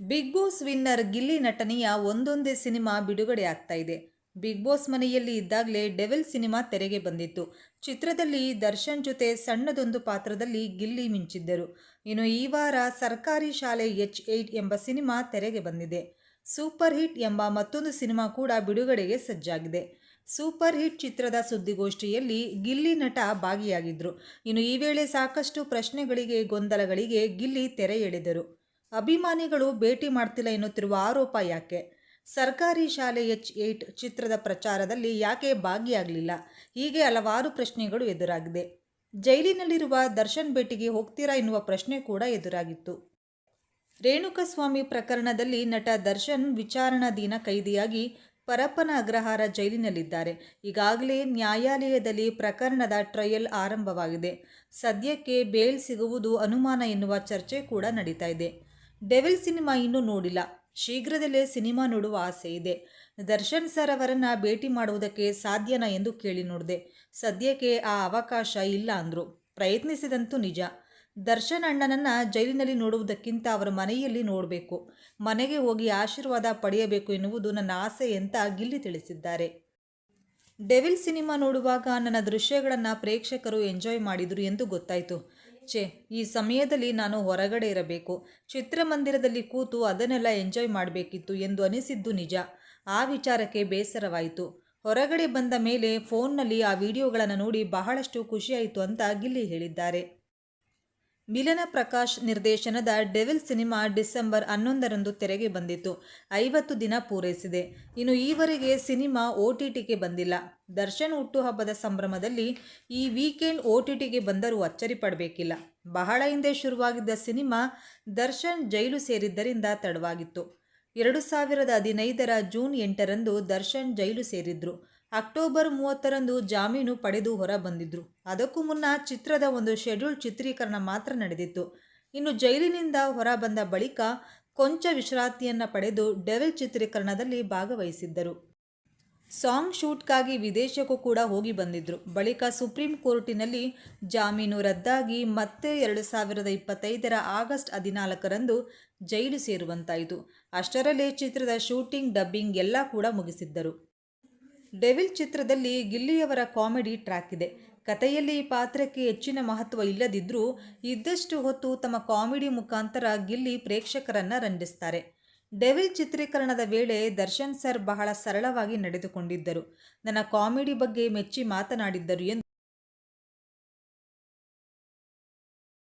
Big boss winner Gilli ನಟನೆಯ ಒಂದೊಂದೇ cinema ಬಿಡುಗಡೆ ಆಗ್ತಾ ಇದೆ. ಬಿಗ್ ಬಾಸ್ ಮನೆಯಲ್ಲಿ ಇದ್ದಾಗಲೇ ಡೆವಿಲ್ ಸಿನಿಮಾ ತೆರೆಗೆ ಬಂದಿತ್ತು. ಚಿತ್ರದಲ್ಲಿ ದರ್ಶನ್ ಜೊತೆ ಸಣ್ಣದೊಂದು ಪಾತ್ರದಲ್ಲಿ ಗಿಲ್ಲಿ ಮಿಂಚಿದ್ದರು. ಇನ್ನು ಈ ವಾರ ಸರ್ಕಾರಿ ಶಾಲೆ ಎಚ್ ಏಟ್ ಎಂಬ ಸಿನಿಮಾ ತೆರೆಗೆ ಬಂದಿದೆ. ಸೂಪರ್ ಹಿಟ್ ಎಂಬ ಮತ್ತೊಂದು ಸಿನಿಮಾ ಕೂಡ ಬಿಡುಗಡೆಗೆ ಸಜ್ಜಾಗಿದೆ. ಸೂಪರ್ ಹಿಟ್ ಚಿತ್ರದ ಸುದ್ದಿಗೋಷ್ಠಿಯಲ್ಲಿ ಗಿಲ್ಲಿ ನಟ ಭಾಗಿಯಾಗಿದ್ದರು ಇನ್ನು ಈ ವೇಳೆ ಸಾಕಷ್ಟು ಪ್ರಶ್ನೆಗಳಿಗೆ ಗೊಂದಲಗಳಿಗೆ ಗಿಲ್ಲಿ ತೆರೆ ಎಳೆದರು. ಅಭಿಮಾನಿಗಳು ಭೇಟಿ ಮಾಡ್ತಿಲ್ಲ ಎನ್ನುತ್ತಿರುವ ಆರೋಪ ಯಾಕೆ? ಸರ್ಕಾರಿ ಶಾಲೆ ಎಚ್ ಏಟ್ ಚಿತ್ರದ ಪ್ರಚಾರದಲ್ಲಿ ಯಾಕೆ ಭಾಗಿಯಾಗಲಿಲ್ಲ? ಹೀಗೆ ಹಲವಾರು ಪ್ರಶ್ನೆಗಳು ಎದುರಾಗಿದೆ. ಜೈಲಿನಲ್ಲಿರುವ ದರ್ಶನ್ ಭೇಟಿಗೆ ಹೋಗ್ತೀರಾ ಎನ್ನುವ ಪ್ರಶ್ನೆ ಕೂಡ ಎದುರಾಗಿತ್ತು. ರೇಣುಕಸ್ವಾಮಿ ಪ್ರಕರಣದಲ್ಲಿ ನಟ ದರ್ಶನ್ ವಿಚಾರಣಾಧೀನ ಕೈದಿಯಾಗಿ ಪರಪ್ಪನ ಅಗ್ರಹಾರ ಜೈಲಿನಲ್ಲಿದ್ದಾರೆ. ಈಗಾಗಲೇ ನ್ಯಾಯಾಲಯದಲ್ಲಿ ಪ್ರಕರಣದ ಟ್ರಯಲ್ ಆರಂಭವಾಗಿದೆ. ಸದ್ಯಕ್ಕೆ ಬೇಲ್ ಸಿಗುವುದು ಅನುಮಾನ ಎನ್ನುವ ಚರ್ಚೆ ಕೂಡ ನಡೀತಾ ಇದೆ. ಡೆವಿಲ್ ಸಿನಿಮಾ ಇನ್ನೂ ನೋಡಿಲ್ಲ. ಶೀಘ್ರದಲ್ಲೇ ಸಿನಿಮಾ ನೋಡುವ ಆಸೆ ಇದೆ. ದರ್ಶನ್ ಸರ್ ಅವರನ್ನು ಭೇಟಿ ಮಾಡುವುದಕ್ಕೆ ಸಾಧ್ಯನಾ ಎಂದು ಕೇಳಿ ನೋಡಿದೆ. ಸದ್ಯಕ್ಕೆ ಆ ಅವಕಾಶ ಇಲ್ಲ ಅಂದರು. ಪ್ರಯತ್ನಿಸಿದಂತೂ ನಿಜ. ದರ್ಶನ್ ಅಣ್ಣನನ್ನು ಜೈಲಿನಲ್ಲಿ ನೋಡುವುದಕ್ಕಿಂತ ಅವರ ಮನೆಯಲ್ಲಿ ನೋಡಬೇಕು. ಮನೆಗೆ ಹೋಗಿ ಆಶೀರ್ವಾದ ಪಡೆಯಬೇಕು ಎನ್ನುವುದು ನನ್ನ ಆಸೆ ಅಂತ ಗಿಲ್ಲಿ ತಿಳಿಸಿದ್ದಾರೆ. ಡೆವಿಲ್ ಸಿನಿಮಾ ನೋಡುವಾಗ ನನ್ನ ದೃಶ್ಯಗಳನ್ನು ಪ್ರೇಕ್ಷಕರು ಎಂಜಾಯ್ ಮಾಡಿದರು ಎಂದು ಗೊತ್ತಾಯಿತು. ಛೇ, ಈ ಸಮಯದಲ್ಲಿ ನಾನು ಹೊರಗಡೆ ಇರಬೇಕು. ಚಿತ್ರಮಂದಿರದಲ್ಲಿ ಕೂತು ಅದನ್ನೆಲ್ಲ ಎಂಜಾಯ್ ಮಾಡಬೇಕಿತ್ತು ಎಂದು ಅನಿಸಿದ್ದು ನಿಜ. ಆ ವಿಚಾರಕ್ಕೆ ಬೇಸರವಾಯಿತು. ಹೊರಗಡೆ ಬಂದ ಮೇಲೆ ಫೋನ್ನಲ್ಲಿ ಆ ವಿಡಿಯೋಗಳನ್ನು ನೋಡಿ ಬಹಳಷ್ಟು ಖುಷಿಯಾಯಿತು ಅಂತ ಗಿಲ್ಲಿ ಹೇಳಿದ್ದಾರೆ. ಮಿಲನ ಪ್ರಕಾಶ್ ನಿರ್ದೇಶನದ ಡೆವಿಲ್ ಸಿನಿಮಾ ಡಿಸೆಂಬರ್ ಹನ್ನೊಂದರಂದು ತೆರೆಗೆ ಬಂದಿತ್ತು. ಐವತ್ತು ದಿನ ಪೂರೈಸಿದೆ. ಇನ್ನು ಈವರೆಗೆ ಸಿನಿಮಾ ಒ ಟಿ ಬಂದಿಲ್ಲ. ದರ್ಶನ್ ಹುಟ್ಟುಹಬ್ಬದ ಸಂಭ್ರಮದಲ್ಲಿ ಈ ವೀಕೆಂಡ್ ಒ ಟಿ ಬಂದರೂ ಅಚ್ಚರಿ ಪಡಬೇಕಿಲ್ಲ. ಬಹಳ ಹಿಂದೆ ಶುರುವಾಗಿದ್ದ ಸಿನಿಮಾ ದರ್ಶನ್ ಜೈಲು ಸೇರಿದ್ದರಿಂದ ತಡವಾಗಿತ್ತು. ಎರಡು ಸಾವಿರದ ಹದಿನೈದರ ಜೂನ್ ಎಂಟರಂದು ದರ್ಶನ್ ಜೈಲು ಸೇರಿದ್ರು. ಅಕ್ಟೋಬರ್ ಮೂವತ್ತರಂದು ಜಾಮೀನು ಪಡೆದು ಹೊರ ಬಂದಿದ್ರು ಅದಕ್ಕೂ ಮುನ್ನ ಚಿತ್ರದ ಒಂದು ಶೆಡ್ಯೂಲ್ ಚಿತ್ರೀಕರಣ ಮಾತ್ರ ನಡೆದಿತ್ತು. ಇನ್ನು ಜೈಲಿನಿಂದ ಹೊರ ಬಂದ ಬಳಿಕ ಕೊಂಚ ವಿಶ್ರಾಂತಿಯನ್ನು ಪಡೆದು ಡೆವಿಲ್ ಚಿತ್ರೀಕರಣದಲ್ಲಿ ಭಾಗವಹಿಸಿದ್ದರು. ಸಾಂಗ್ ಶೂಟ್ಗಾಗಿ ವಿದೇಶಕ್ಕೂ ಕೂಡ ಹೋಗಿ ಬಂದಿದ್ದರು ಬಳಿಕ ಸುಪ್ರೀಂ ಕೋರ್ಟಿನಲ್ಲಿ ಜಾಮೀನು ರದ್ದಾಗಿ ಮತ್ತೆ ಎರಡು ಸಾವಿರದ ಇಪ್ಪತ್ತೈದರ ಆಗಸ್ಟ್ ಹದಿನಾಲ್ಕರಂದು ಜೈಲು ಸೇರುವಂತಾಯಿತು. ಅಷ್ಟರಲ್ಲೇ ಚಿತ್ರದ ಶೂಟಿಂಗ್, ಡಬ್ಬಿಂಗ್ ಎಲ್ಲ ಕೂಡ ಮುಗಿಸಿದ್ದರು. ಡೆವಿಲ್ ಚಿತ್ರದಲ್ಲಿ ಗಿಲ್ಲಿಯವರ ಕಾಮಿಡಿ ಟ್ರ್ಯಾಕ್ ಇದೆ. ಕಥೆಯಲ್ಲಿ ಈ ಪಾತ್ರಕ್ಕೆ ಹೆಚ್ಚಿನ ಮಹತ್ವ ಇಲ್ಲದಿದ್ದರೂ ಇದ್ದಷ್ಟು ಹೊತ್ತು ತಮ್ಮ ಕಾಮಿಡಿ ಮುಖಾಂತರ ಗಿಲ್ಲಿ ಪ್ರೇಕ್ಷಕರನ್ನ ರಂಜಿಸ್ತಾರೆ ಡೆವಿಲ್ ಚಿತ್ರೀಕರಣದ ವೇಳೆ ದರ್ಶನ್ ಸರ್ ಬಹಳ ಸರಳವಾಗಿ ನಡೆದುಕೊಂಡಿದ್ದರು. ನನ್ನ ಕಾಮಿಡಿ ಬಗ್ಗೆ ಮೆಚ್ಚಿ ಮಾತನಾಡಿದ್ದರು ಎಂದು